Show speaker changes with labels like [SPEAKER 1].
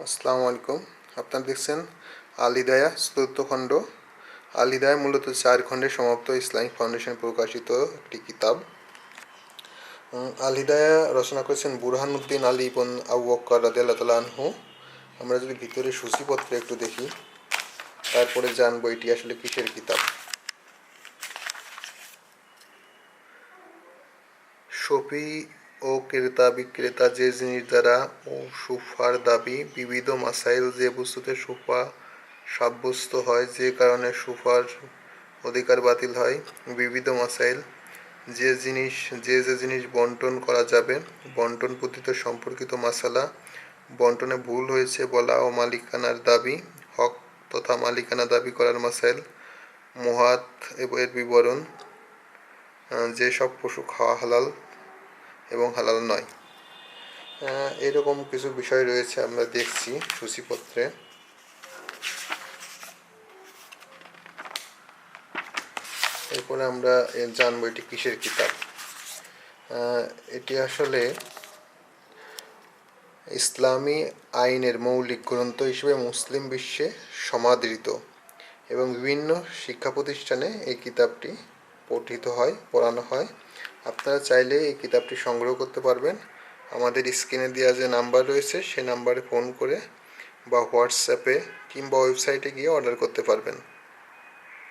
[SPEAKER 1] আসসালামু আলাইকুম। আপনারা দেখছেন আল হিদায়া চতুর্থ খণ্ড। আল হিদায়া মূলত চার খণ্ডে সমাপ্ত ইসলামিক ফাউন্ডেশন প্রকাশিত একটি কিতাব। উম, আল হিদায়া রচনা করেছেন বুরহানুদ্দিন আলী ইবন আবু বক্কর রাদিয়াল্লাহু আনহু। আমরা যদি ভিতরে সূচিপত্রে একটু দেখি তারপরে জানব এটি আসলে কিসের কিতাব। শফি ও ক্রেতা বিক্রেতা যে জিনিস দ্বারা ও সুফার দাবি, বিবিধ মাসাইল যে বস্তুতে সুফা সাব্যস্ত হয়, যে কারণে সুফার অধিকার বাতিল হয়, বিবিধ মাসাইল যে জিনিস, যে যে জিনিস বন্টন করা যাবে, বন্টন পদ্ধতি সম্পর্কিত মাসালা বন্টনে ভুল হয়েছে বলা ও মালিকানার দাবি, হক তথা মালিকানা দাবি করার মাসাইল মহাত এর বিবরণ যেসব পশু খাওয়া হালাল এবং হালাল নয়। এরকম কিছু বিষয় রয়েছে, আমরা দেখছি সূচিপত্রে। এরপরে আমরা জানব এটি কিসের কিতাব। এটি আসলে ইসলামী আইনের মৌলিক গ্রন্থ হিসেবে মুসলিম বিশ্বে সমাদৃত এবং বিভিন্ন শিক্ষা প্রতিষ্ঠানে এই কিতাবটি পঠিত হয়, পড়ানো হয়। আপনারা চাইলে এই কিতাবটি সংগ্রহ করতে পারবেন। আমাদের স্ক্রিনে দেওয়া যে নাম্বার রয়েছে, সে নাম্বারে ফোন করে বা হোয়াটসঅ্যাপে কিংবা ওয়েবসাইটে গিয়ে অর্ডার করতে পারবেন।